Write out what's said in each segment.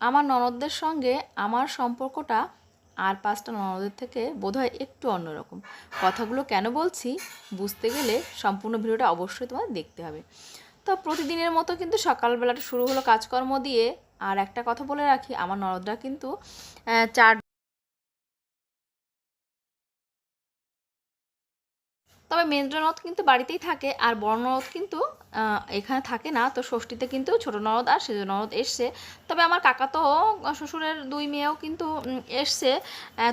আমার ননদদের সঙ্গে আমার সম্পর্কটা আর পাঁচটা ননদের থেকে বোধহয় একটু অন্যরকম কথাগুলো কেন বলছি বুঝতে গেলে সম্পূর্ণ ভিডিওটা অবশ্যই তোমার দেখতে হবে। তো প্রতিদিনের মতো কিন্তু সকালবেলাটা শুরু হলো কাজকর্ম দিয়ে। আর একটা কথা বলে রাখি, আমার ননদরা কিন্তু চার তবে মেন্দ্র নদ কিন্তু বাড়িতেই থাকে আর বড় নদ কিন্তু এখানে থাকে না। তো ষষ্ঠীতে কিন্তু ছোট নরদ আর সেজ নরদ এসছে। তবে আমার কাকা তো শ্বশুরের দুই মেয়েও কিন্তু এসছে।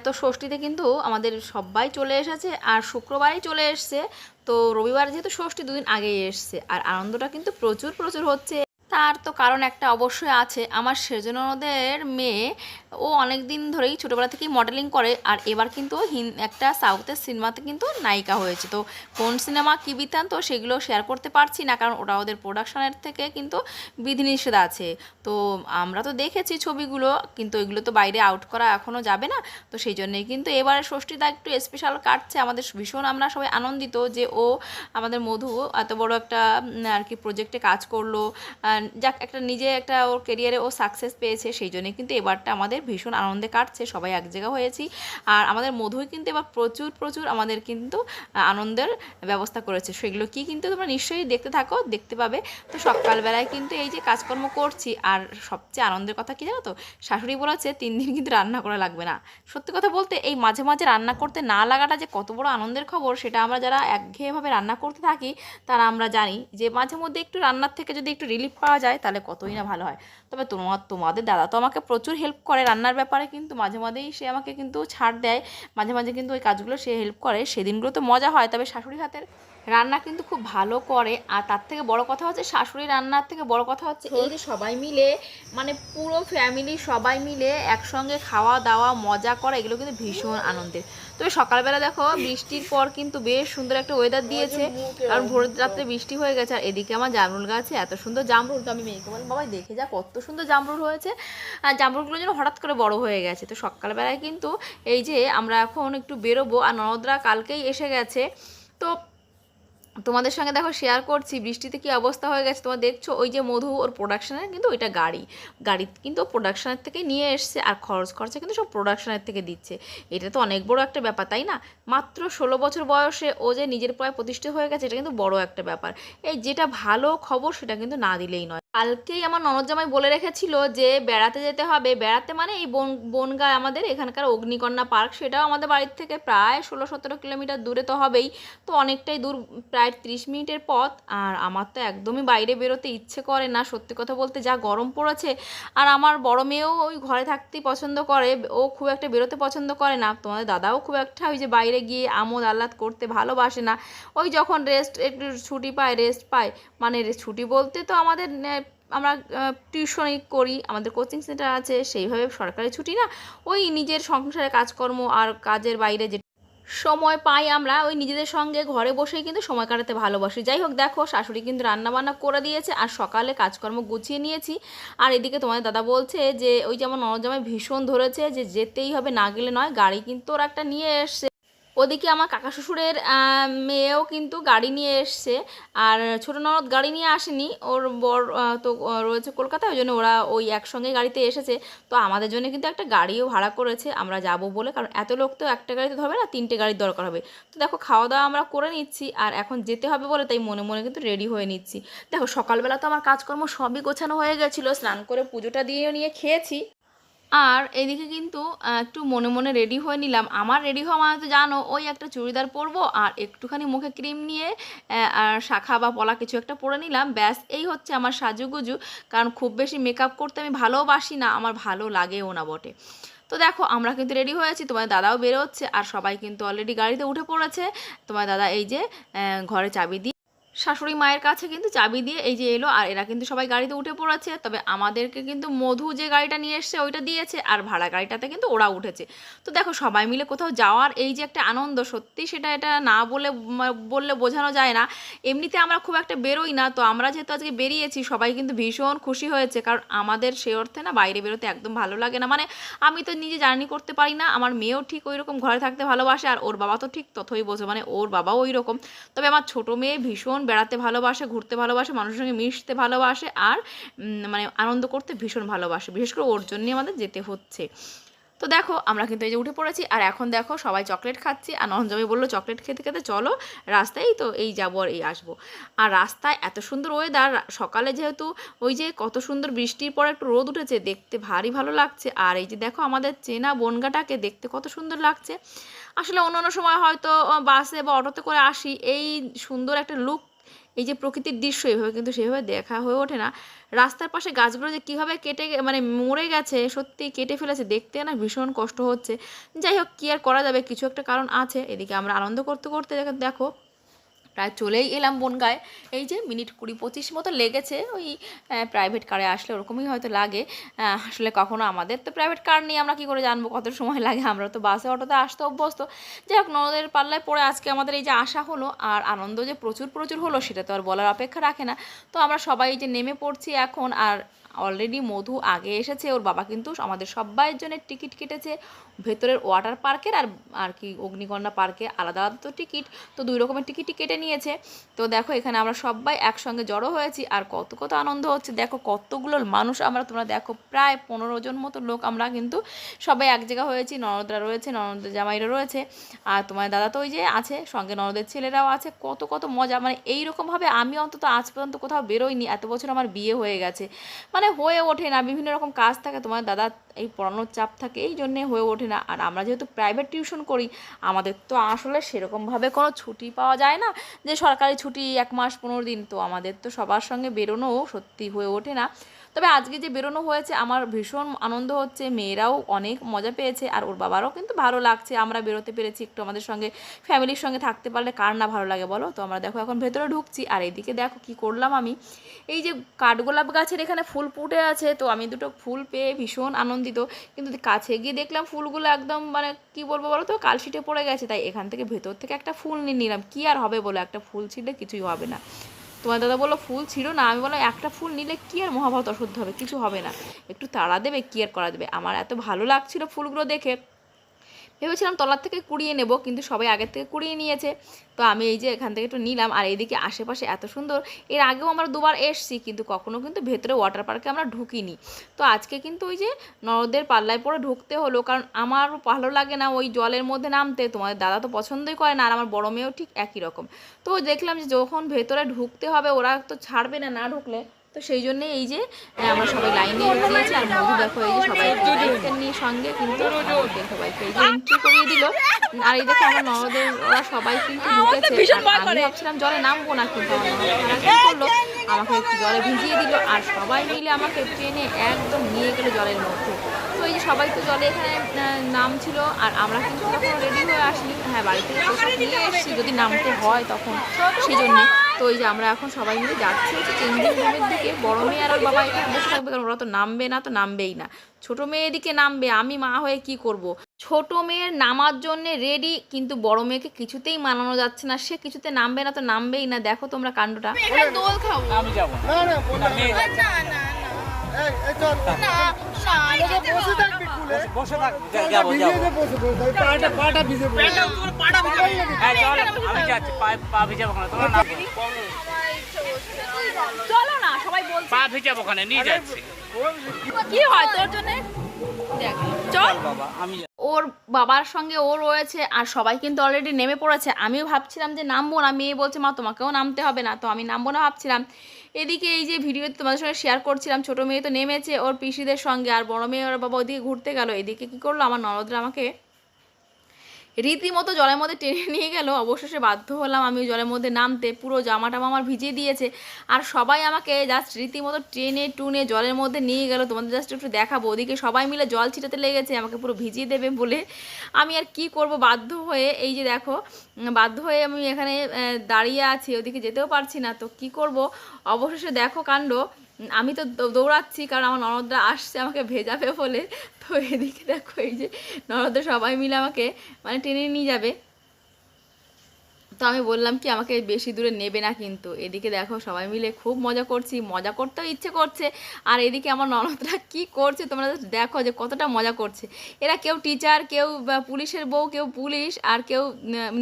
তো ষষ্ঠীতে কিন্তু আমাদের সবাই চলে এসেছে আর শুক্রবারই চলে এসছে। তো রবিবার যেহেতু ষষ্ঠী, দুদিন আগেই এসছে। আর আনন্দটা কিন্তু প্রচুর প্রচুর হচ্ছে। তার তো কারণ একটা অবশ্যই আছে। আমার সেজনদের মেয়ে, ও অনেক দিন ধরেই ছোটোবেলা থেকেই মডেলিং করে আর এবার কিন্তু একটা সাউথের সিনেমাতে কিন্তু নায়িকা হয়েছে। তো কোন সিনেমা কী বৃত্তান্ত সেগুলো শেয়ার করতে পারছি না কারণ ওটা ওদের প্রোডাকশনের থেকে কিন্তু বিধিনিষেধ আছে। তো আমরা তো দেখেছি ছবিগুলো, কিন্তু এগুলো তো বাইরে আউট করা এখনও যাবে না। তো সেই জন্যেই কিন্তু এবারে ষষ্ঠীটা একটু স্পেশাল কাটছে। আমাদের ভীষণ আমরা সবাই আনন্দিত যে ও আমাদের মধু এত বড় একটা আর কি প্রজেক্টে কাজ করল। যাক, একটা নিজে একটা ওর কেরিয়ারে ও সাকসেস পেয়েছে সেই জন্যে কিন্তু এবারটা আমাদের ভীষণ আনন্দে কাটছে, সবাই এক জায়গা হয়েছি। আর আমাদের মধুই কিন্তু এবার প্রচুর প্রচুর আমাদের কিন্তু আনন্দের ব্যবস্থা করেছে। সেগুলো কি কিন্তু তোমরা নিশ্চয়ই দেখতে থাকো, দেখতে পাবে। তো সকালবেলায় কিন্তু এই যে কাজকর্ম করছি, আর সবচেয়ে আনন্দের কথা কি জানো তো? শাশুড়ি বলেছে, তিন দিন কিন্তু রান্না করা লাগবে না। সত্যি কথা বলতে, এই মাঝে মাঝে রান্না করতে না লাগাটা যে কত বড় আনন্দের খবর, সেটা আমরা যারা একঘেয়েভাবে রান্না করতে থাকি, তারা আমরা জানি যে মাঝে মধ্যে একটু রান্নার থেকে যদি একটু রিলিফ পাওয়া যায়, তাহলে কতই না ভালো হয়। তবে তোমার তোমাদের দাদা তো আমাকে প্রচুর হেল্প করে রান্নার ব্যাপারে, কিন্তু মাঝে মাঝেই সে আমাকে কিন্তু ছাড় দেয়। মাঝে মাঝে কিন্তু ওই কাজগুলো সে হেল্প করে। সেদিনগুলো তো মজা হয়, তবে শাশুড়ি হাতের রান্না কিন্তু খুব ভালো করে, আর তার থেকে বড় কথা হচ্ছে শাশুড়ি রান্নার থেকে বড় কথা হচ্ছে এই যে সবাই মিলে মানে পুরো ফ্যামিলি সবাই মিলে একসঙ্গে খাওয়া দাওয়া মজা করা, এগুলো কিন্তু ভীষণ আনন্দের। তবে সকালবেলা দেখো, বৃষ্টির পর কিন্তু বেশ সুন্দর একটা ওয়েদার দিয়েছে, কারণ ভোর রাত্রে বৃষ্টি হয়ে গেছে, আর এদিকে আমার জামরুল গাছে এত সুন্দর জামরুল, তো আমি মেয়েকে বললাম, বাবা, দেখে যা কত সুন্দর জামরুল হয়েছে। আর জামরুলগুলো যেন হঠাৎ করে বড় হয়ে গেছে। তো সকালবেলায় কিন্তু এই যে আমরা এখন একটু বেরোবো, আর ননদরা কালকেই এসে গেছে। তো তোমাদের সঙ্গে দেখো শেয়ার করছি, বৃষ্টিতে কি অবস্থা হয়ে গেছে তোমরা দেখছ? ওই যে মধু, ওর প্রোডাকশনের কিন্তু ওইটা গাড়ি। গাড়ি কিন্তু প্রোডাকশনের থেকে নিয়ে এসছে আর খরচ খরচা কিন্তু সব প্রোডাকশনের থেকে দিচ্ছে। এটা তো অনেক বড় একটা ব্যাপার, তাই না? মাত্র ষোলো বছর বয়সে ও যে নিজের পায়ে প্রতিষ্ঠিত হয়ে গেছে, এটা কিন্তু বড় একটা ব্যাপার। এই যেটা ভালো খবর সেটা কিন্তু না দিলেই নয়। কালকেই আমার ননদ জামাই বলে রেখেছিল যে বেড়াতে যেতে হবে। বেড়াতে মানে এই বন, বনগাঁ আমাদের এখানকার অগ্নিকন্যা পার্ক। সেটাও আমাদের বাড়ির থেকে প্রায় ষোলো সতেরো কিলোমিটার দূরে তো হবেই। তো অনেকটাই দূর, প্রায় ত্রিশ মিনিটের পথ। আর আমার তো একদমই বাইরে বেরোতে ইচ্ছে করে না, সত্যি কথা বলতে যা গরম পড়েছে। আর আমার বড় মেয়েও ওই ঘরে থাকতেই পছন্দ করে। ও খুব একটা বেরোতে পছন্দ করে না। তোমাদের দাদাও খুব একটা ওই যে বাইরে গিয়ে আমোদ আহ্লাদ করতে ভালোবাসে না। ওই যখন রেস্ট একটু ছুটি পায় রেস্ট পায়। মানে ছুটি বলতে তো আমাদের আমরা টিউশনই করি, আমাদের কোচিং সেন্টার আছে, সেইভাবে সরকারি ছুটি না, ওই নিজের সংসারের কাজকর্ম আর কাজের বাইরে যে সময় পাই আমরা, ওই নিজেদের সঙ্গে ঘরে বসেই কিন্তু সময় কাটাতে ভালোবাসি। যাই হোক, দেখো, শাশুড়ি কিন্তু রান্নাবান্না করে দিয়েছে, আর সকালে কাজকর্ম গুছিয়ে নিয়েছি। আর এদিকে তোমাদের দাদা বলছে যে, ওই যেমন নরজামাই ভীষণ ধরেছে যে, যেতেই হবে, না গেলে নয়, গাড়ি কিন্তু ওর একটা নিয়ে এসছে। ওদিকে আমার কাকা শ্বশুরের মেয়েও কিন্তু গাড়ি নিয়ে এসছে। আর ছোটো ননদ গাড়ি নিয়ে আসেনি। ওর বর তো রয়েছে কলকাতায়, ওই জন্য ওরা ওই একসঙ্গে গাড়িতে এসেছে। তো আমাদের জন্য কিন্তু একটা গাড়িও ভাড়া করেছে। আমরা যাব বলে, কারণ এত লোক তো একটা গাড়িতে ধরবে না, তিনটে গাড়ির দরকার হবে। তো দেখো খাওয়া দাওয়া আমরা করে নিচ্ছি। আর এখন যেতে হবে বলে, তাই মনে মনে কিন্তু রেডি হয়ে নিচ্ছি। দেখো, সকালবেলা তো আমার কাজকর্ম সবই গোছানো হয়ে গেছিল। স্নান করে পুজোটা দিয়ে নিয়ে খেয়েছি। আর এদিকে কিন্তু একটু মনে মনে রেডি হয়ে নিলাম। আমার রেডি হওয়া মানে তো জানো, ওই একটা চুড়িদার পরবো আর একটুখানি মুখে ক্রিম নিয়ে আর শাখা বা পলা কিছু একটা পরে নিলাম। ব্যাস, এই হচ্ছে আমার সাজুগুজু। কারণ খুব বেশি মেকআপ করতে আমি ভালোবাসি না, আমার ভালো লাগেও না বটে। তো দেখো, আমরা কিন্তু রেডি হয়েছি তোমার দাদাও বেরোচ্ছে, আর সবাই কিন্তু অলরেডি গাড়িতে উঠে পড়েছে। তোমার দাদা এই যে ঘরে চাবি দিয়ে শাশুড়ি মায়ের কাছে কিন্তু চাবি দিয়ে এই যে এলো, আর এরা কিন্তু সবাই গাড়িতে উঠে পড়েছে। তবে আমাদেরকে কিন্তু মধু যে গাড়িটা নিয়ে এসছে, ওইটা দিয়েছে, আর ভাড়া গাড়িটাতে কিন্তু ওরা উঠেছে। তো দেখো, সবাই মিলে কোথাও যাওয়ার এই যে একটা আনন্দ, সত্যি সেটা এটা না বলে বললে বোঝানো যায় না। এমনিতে আমরা খুব একটা বেরোই না, তো আমরা যেহেতু আজকে বেরিয়েছি, সবাই কিন্তু ভীষণ খুশি হয়েছে, কারণ আমাদের সে অর্থে না বাইরে বেরোতে একদম ভালো লাগে না। মানে আমি তো নিজে জার্নি করতে পারি না, আমার মেয়েও ঠিক ওই রকম ঘরে থাকতে ভালোবাসে, আর ওর বাবা তো ঠিক তথই বোঝে মানে ওর বাবাও ওই রকম তবে আমার ছোটো মেয়ে ভীষণ বেড়াতে ভালোবাসে, ঘুরতে ভালোবাসে, মানুষের সঙ্গে মিশতে ভালোবাসে আর মানে আনন্দ করতে ভীষণ ভালোবাসে। বিশেষ করে ওর জন্যই আমাদের যেতে হচ্ছে। তো দেখো, আমরা কিন্তু এই যে উঠে পড়েছি আর এখন দেখো সবাই চকলেট খাচ্ছি আর নন্দজামাই বলল, চকলেট খেতে খেতে চলো, রাস্তায় তো এই যাব আর এই আসব। আর রাস্তায় এত সুন্দর ওয়েদার সকালে যেহেতু ওই যে কত সুন্দর বৃষ্টির পর একটু রোদ উঠেছে, দেখতে ভারী ভালো লাগছে। আর এই যে দেখো আমাদের চেনা বনগাটাকে দেখতে কত সুন্দর লাগছে। আসলে অন্য অন্য সময় হয়তো বাসে বা অটোতে করে আসি, এই সুন্দর একটা লুক এই যে প্রকৃতির দৃশ্য এভাবে কিন্তু সেভাবে দেখা হয়ে ওঠে না। রাস্তার পাশে গাছগুলো যে কীভাবে কেটে মানে মরে গেছে সত্যি কেটে ফেলেছে, দেখতে না ভীষণ কষ্ট হচ্ছে। যাই হোক, কী আর করা যাবে? কিছু একটা কারণ আছে। এদিকে আমরা আনন্দ করতে করতে দেখো প্রায় চলেই এলাম বনগায়। এই যে মিনিট কুড়ি পঁচিশ মতো লেগেছে, ওই প্রাইভেট কারে আসলে ওরকমই হয়তো লাগে। আসলে কখনো আমাদের তো প্রাইভেট কার নিয়ে আমরা কি করে জানব, কত সময় লাগে? আমরা তো বাসে অটোতে আসতে অভ্যস্ত। যাই হোক, ননদের পাল্লায় পড়ে আজকে আমাদের এই যে আসা হলো, আর আনন্দ যে প্রচুর প্রচুর হলো, সেটা তো আর বলার অপেক্ষা রাখে না। তো আমরা সবাই যে নেমে পড়ছি এখন, আর অলরেডি মধু আগে এসেছে, ওর বাবা কিন্তু আমাদের সবাইয়ের জন্য টিকিট কেটেছে। ভেতরের ওয়াটার পার্কের আর আর কি অগ্নিকন্যা পার্কে আলাদা আলাদা তো টিকিট, তো দুই রকমের টিকিটই কেটে নিয়েছে। তো দেখো, এখানে আমরা সবাই একসঙ্গে জড়ো হয়েছি আর কত কত আনন্দ হচ্ছে। দেখো, কতগুলো মানুষ আমরা, তোমরা দেখো, প্রায় পনেরো জন মতো লোক আমরা কিন্তু সবাই এক জায়গা হয়েছি। ননদরা রয়েছে, ননদের জামাইরা রয়েছে আর তোমার দাদা তো ওই যে আছে, সঙ্গে ননদের ছেলেরাও আছে। কত কত মজা মানে এইরকমভাবে আমি অন্তত আজ পর্যন্ত কোথাও বেরোইনি। এত বছর আমার বিয়ে হয়ে গেছে। মানে হয়ে ওঠে না, বিভিন্ন রকম কাজ থাকে, তোমার দাদা এই পড়ানোর চাপ থাকে, এই জন্যে হয়ে ওঠে না। আর আমরা যেহেতু প্রাইভেট টিউশন করি, আমাদের তো আসলে সেরকমভাবে কোনো ছুটি পাওয়া যায় না। যে সরকারি ছুটি এক মাস পনেরো দিন তো আমাদের তো সবার সঙ্গে বেরোনো সত্যি হয়ে ওঠে না। তবে আজকে যে বেরোনো হয়েছে, আমার ভীষণ আনন্দ হচ্ছে। মেয়েরাও অনেক মজা পেয়েছে আর ওর বাবারও কিন্তু ভালো লাগছে। আমরা বেরোতে পেরেছি একটু আমাদের সঙ্গে, ফ্যামিলির সঙ্গে থাকতে পারলে কার না ভালো লাগে বলো? তো আমরা দেখো এখন ভেতরে ঢুকছি আর এইদিকে দেখো কি করলাম আমি। এই যে কাঠগোলাপ গাছের এখানে ফুল ফুটে আছে, তো আমি দুটো ফুল পেয়ে ভীষণ আনন্দিত। কিন্তু কাছে গিয়ে দেখলাম ফুলগুলো একদম মানে কি বলব বলো তো, কালশিটে পড়ে গেছে। তাই এখান থেকে ভেতর থেকে একটা ফুল নিয়ে নিলাম। কি আর হবে বলো? একটা ফুল ছিঁড়লে কিছুই হবে না। তোমার দাদা বলল, ফুল ছিল না। আমি বললাম, একটা ফুল নিলে কি আর মহাভারত অশুদ্ধ হবে? কিছু হবে না। একটু তাড়া দেবে, কি আর করা দেবে আমার এত ভালো লাগছিল ফুলগুলো দেখে। ভেবেছিলাম তলার থেকে কুড়িয়ে নেব, কিন্তু সবাই আগের থেকে কুড়িয়ে নিয়েছে। তো আমি এই যে এখান থেকে একটু নিলাম, আর এইদিকে আশেপাশে এত সুন্দর, এর আগেও আমরা দুবার এসছি, কিন্তু কখনো কিন্তু ভেতরে ওয়াটার পার্কে আমরা ঢুকিনি। তো আজকে কিন্তু ওই যে নরদের পাল্লায় পরে ঢুকতে হলো, কারণ আমার ভালো লাগে না ওই জলের মধ্যে নামতে, তোমাদের দাদা তো পছন্দই করে না, আর আমার বড় মেয়েও ঠিক একই রকম। তো দেখলাম যে যখন ভেতরে ঢুকতে হবে, ওরা তো ছাড়বে না না ঢুকলে তো সেই জন্যে এই যে আমরা সবাই লাইনে দিয়েছি আর মধু দেখো এই যে সবাই নিয়ে সঙ্গে কিন্তু সবাইকে এই যে এন্ট্রি করিয়ে দিল। আর এই দেখো আমার ননদের ওরা সবাই কিন্তু ঢুকেছে। আমি ভাবছিলাম জলে নামবো না কিন্তু করল আমাকে একটু জলে ভিজিয়ে দিল আর সবাই মিলে আমাকে ট্রেনে একদম নিয়ে গেলো জলের মধ্যে। তো এই যে সবাই তো জলে এখানে নামছিল আর আমরা কিন্তু তখন রেডি হয়ে আসিনি হ্যাঁ বাড়ি থেকে পোশাক নিয়ে এসেছি যদি নামতে হয় তখন সেই জন্যে। তো ওই যে আমরা এখন সবাই মিলে যাচ্ছি হচ্ছে চেঞ্জিং রুমের দিকে। বড় মেয়ে আর বাবা এখানে বসে থাকবে কারণ ওরা তো নামবে না তো নামবেই না। ছোট মেয়ে এদিকে নামবে আমি মা হয়ে কি করব। ছোট মেয়ের নামার জন্য রেডি কিন্তু বড় মেয়েকে কিছুতেই মানানো যাচ্ছে না। সে কিছুতে নামবে না তো নামবেই না। দেখো তোমরা কাণ্ডটা। দোল খাব আমি যাব না। না না। চল। না না তোরা বসে থাকবি কুলে বসে থাক চলটা যাব ভিজিয়ে যাব দে বসে বসে ওই পাটা পাটা ভিজে বসে। হ্যাঁ চল আমি যাচ্ছি পা পা ভিজাবো ওখানে তোমরা না চলো না সবাই বলছে। পা ভিজাবো ওখানে নিয়ে যাচ্ছি। কি হয় তোর জন্য? চল বাবা আমি। ওর বাবার সঙ্গে ও রয়েছে আর সবাই কিন্তু অলরেডি নেমে পড়েছে। আমিও ভাবছিলাম যে নামবো না, মেয়ে বলছে, মা, তোমাকেও নামতে হবে না। তো আমি নামবো না ভাবছিলাম। এদিকে এই যে ভিডিওতে তোমাদের সঙ্গে শেয়ার করছিলাম, ছোটো মেয়ে তো নেমেছে ওর পিসিদের সঙ্গে আর বড় মেয়ে ওর বাবা ওদিকে ঘুরতে গেল। এদিকে কি করল? আমার নরদরা আমাকে রীতিমতো জলের মধ্যে টেনে নিয়ে গেল। অবশেষে বাধ্য হলাম আমি জলের মধ্যে নামতে। পুরো জামা টামা আমার ভিজিয়ে দিয়েছে। আর সবাই আমাকে জাস্ট রীতিমতো ট্রেনে টুনে জলের মধ্যে নিয়ে গেল। তোমাদের জাস্ট একটু দেখাবো। ওদিকে সবাই মিলে জল ছিটাতে লেগেছে। আমাকে পুরো ভিজিয়ে দেবে বলে আমি আর কি করব? বাধ্য হয়ে এই যে দেখো, বাধ্য হয়ে আমি এখানে দাঁড়িয়ে আছি। ওদিকে যেতেও পারছি না। তো কি করব? অবশেষে দেখো কাণ্ড। আমি তো দৌড়াচ্ছি, কারণ আমার ননদরা আসছে আমাকে ভেজাবে বলে। তো এদিকে দেখো এই যে ননদরা সবাই মিলে আমাকে মানে টেনে নিয়ে যাবে। তো আমি বললাম কি, আমাকে বেশি দূরে নেবে না কিন্তু। এদিকে দেখো সবাই মিলে খুব মজা করছি, মজা করতেও ইচ্ছে করছে। আর এদিকে আমার ননদরা কি করছে তোমরা দেখো যে কতটা মজা করছে। এরা কেউ টিচার কেউ পুলিশের বউ, কেউ পুলিশ আর কেউ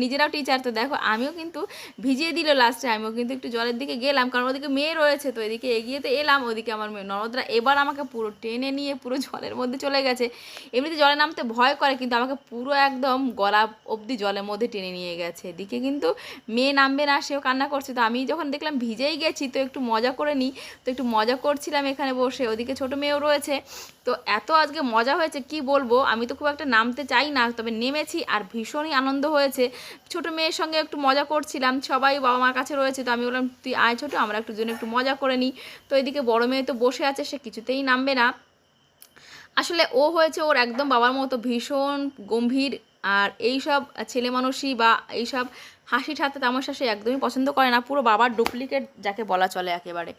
নিজেরাও টিচার তো দেখো আমিও কিন্তু ভিজিয়ে দিল লাস্টে আমিও কিন্তু একটু জলের দিকে গেলাম কারণ ওদিকে মেয়ে রয়েছে। তো এদিকে এগিয়ে তো এলাম, ওদিকে আমার মেয়ে ননদরা এবার আমাকে পুরো টেনে নিয়ে পুরো জলের মধ্যে চলে গেছে। এমনিতে জলে নামতে ভয় করে কিন্তু আমাকে পুরো একদম গলা অবধি জলের মধ্যে টেনে নিয়ে গেছে। এদিকে কিন্তু মেয়ে নামবে না, সেও কান্না করছে। তো আমি যখন দেখলাম ভিজেই গেছি, তো একটু মজা করে নিই। তো একটু মজা করছিলাম এখানে বসে। ওদিকে ছোট মেয়েও রয়েছে। তো এত আজকে মজা হয়েছে, কি বলব? আমি তো খুব একটা নামতে চাই না, তবে নেমেছি আর ভীষণই আনন্দ হয়েছে। ছোট মেয়ের সঙ্গে একটু মজা করছিলাম, সবাই বাবা মার কাছে রয়েছে। তো আমি বললাম, তুই আয় ছোটো, আমরা একটু জন্য একটু মজা করে নিই। তো এদিকে বড় মেয়ে তো বসে আছে, সে কিছুতেই নামবে না। আসলে ও হয়েছে ওর একদম বাবার মতো ভীষণ গম্ভীর আর এই সব ছেলে মানুষই বা এইসব হাসি ঠাট্টা তামাশা সে একদমই পছন্দ করে না। পুরো বাবার ডুপ্লিকেট যাকে বলা চলে একেবারে।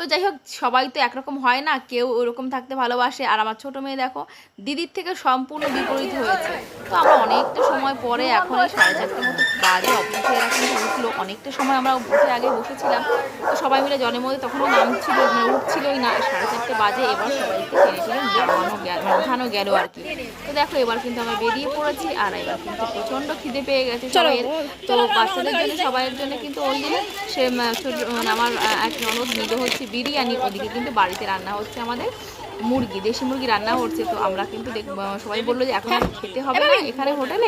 তো যাই হোক সবাই তো একরকম হয় না কেউ ওরকম থাকতে ভালোবাসে। আর আমার ছোট মেয়ে দেখো দিদির থেকে সম্পূর্ণ বিপরীত হয়েছে। তো আমরা অনেকটা সময় পরে এখন এই সাড়ে চারটে মতো বাজে অফিসে কিন্তু উঠল অনেকটা সময় আমরা উঠে আগে বসেছিলাম। তো সবাই মিলে জলের মধ্যে তখনও নামছিল মানে উঠছিলই না। সাড়ে চারটে বাজে এবার সবাইকে টেনে টেনে নামানো গেল ওঠানো গেল আর কি। তো দেখো এবার কিন্তু আমরা বেরিয়ে পড়েছি আর এবার কিন্তু প্রচণ্ড খিদে পেয়ে গেছে সবাইয়ের। তো বাচ্চাদের জন্য সবাইয়ের জন্য কিন্তু ওই দিনে সে মানে আমার এক ননদ নিতে হচ্ছে বিরিয়ানি ওদিকে কিন্তু বাড়িতে রান্না হচ্ছে আমাদের মুরগি দেশি মুরগি রান্না হচ্ছে। তো আমরা কিন্তু সবাই বলল যে এখন খেতে হবে না এখানে হোটেলে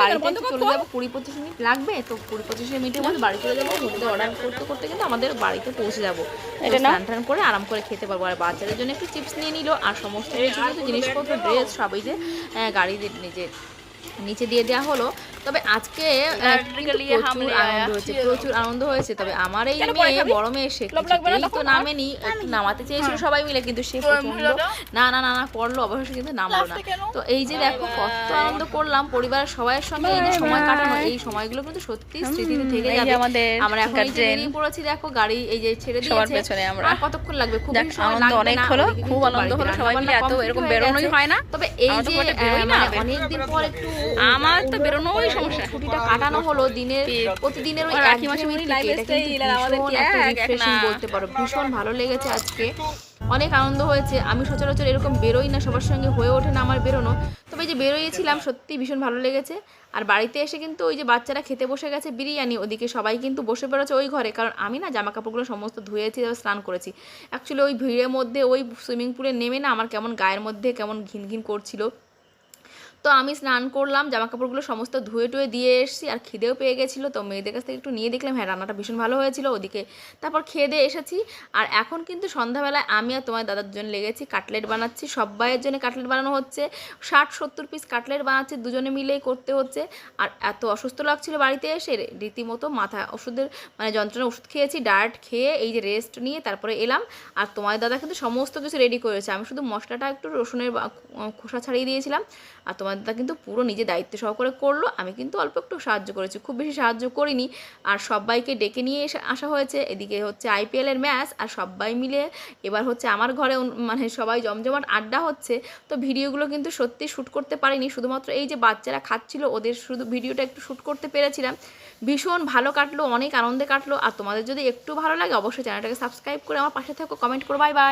বাড়িতে চলে যাব কুড়ি পঁচিশ মিনিট লাগবে। তো কুড়ি পঁচিশ মিনিটের মধ্যে বাড়ি চলে যাব হোটেলে অর্ডার করতে করতে কিন্তু আমাদের বাড়িতে পৌঁছে যাব। এটা স্নান টান করে আরাম করে খেতে পারব। আর বাচ্চাদের জন্য একটু চিপস নিয়ে নিল আর সমস্ত জিনিসপত্র ড্রেস সবই যে গাড়িতে নিজে নিচে দিয়ে দেওয়া হলো। তবে আজকে প্রচুর আনন্দ হয়েছে প্রচুর আনন্দ হয়েছে। তবে আমার এই মেয়ে বড় মেয়ে সে তো নামেনি নামাতে চেয়েছিল সবাই মিলে কিন্তু সে না না না না করল অবশেষে কিন্তু নামলো না। তো এই যে দেখো কত আনন্দ করলাম পরিবারের সবাইয়ের সঙ্গে এই যে সময় কাটানো এই সময়গুলো কিন্তু সত্যি স্মৃতিতে থেকে যাবে। আমাদের আমরা এখন। পড়েছি দেখো গাড়ি এই যে ছেড়ে সবার দিয়েছে। পেছনে আমরা। কতক্ষণ লাগবে? খুব আনন্দ অনেক। হলো, খুব আনন্দ হলো, সবাই মিলে এত এরকম বেরোনোই হয় না। তবে এই যে মানে অনেকদিন পর একটু আমার তো বেরোনোই সমস্যা। ছুটিটা কাটানো হলো দিনের প্রতিদিনের ওই রাখি মাসিমণি refreshing বলতে পারো। ভীষণ ভালো লেগেছে আজকে। অনেক আনন্দ হয়েছে। আমি সচরাচর এরকম বেরোই না সবার সঙ্গে হয়ে ওঠে না আমার বেরোনো। তবে যে বেরোয়েছিলাম সত্যি ভীষণ ভালো লেগেছে। আর বাড়িতে এসে কিন্তু ওই যে বাচ্চারা খেতে বসে গেছে বিরিয়ানি ওদিকে সবাই কিন্তু বসে পড়েছে ওই ঘরে। কারণ আমি না জামা কাপড়গুলো সমস্ত ধুয়েছি স্নান করেছি। অ্যাকচুয়ালি ওই ভিড়ের মধ্যে ওই সুইমিং পুলে নেমে না আমার কেমন গায়ের মধ্যে কেমন ঘিন ঘিন করছিল। তো আমি স্নান করলাম জামা কাপড়গুলো সমস্ত ধুয়ে টুয়ে দিয়ে এসেছি, আর খিদেও পেয়ে গেছিল। তো মেয়েদের কাছ থেকে একটু নিয়ে দেখলাম হ্যাঁ রান্নাটা ভীষণ ভালো হয়েছিল, ওদিকে তারপর খেয়ে দিয়ে এসেছি। আর এখন কিন্তু সন্ধ্যাবেলায় আমি আর তোমার দাদার জন্য লেগেছি, কাটলেট বানাচ্ছি সবাইয়ের জন্য কাটলেট বানানো হচ্ছে। ষাট, সত্তর পিস কাটলেট বানাচ্ছি, দুজনে মিলেই করতে হচ্ছে। আর এত অসুস্থ লাগছিল বাড়িতে এসে, রীতিমতো মাথা ওষুধের মানে যন্ত্রণা ওষুধ খেয়েছি, ডায়েট খেয়ে এই যে রেস্ট নিয়ে তারপরে এলাম। আর তোমার দাদা কিন্তু সমস্ত কিছু রেডি করেছে, আমি শুধু মশলাটা একটু রসুনের খোসা ছাড়িয়ে দিয়েছিলাম। আর তোমার দাদা কিন্তু পুরো নিজে দায়িত্ব সহকারে করল। আমি কিন্তু অল্প একটু সাহায্য করেছি, খুব বেশি সাহায্য করিনি। আর সবাইকে ডেকে নিয়ে এসে আসা হয়েছে। এদিকে হচ্ছে আইপিএলের ম্যাচ, আর সবাই মিলে এবার হচ্ছে আমার ঘরে মানে সবাই জমজমাট আড্ডা হচ্ছে। তো ভিডিওগুলো কিন্তু সত্যি শ্যুট করতে পারিনি। শুধুমাত্র এই যে বাচ্চারা খাচ্ছিল, ওদের শুধু ভিডিওটা একটু শ্যুট করতে পেরেছিলাম। ভীষণ ভালো কাটলো, অনেক আনন্দে কাটলো। আর তোমাদের যদি একটু ভালো লাগে, অবশ্যই চ্যানেলটাকে সাবস্ক্রাইব করে আমার পাশে থাকো। কমেন্ট করো, বাই বাই।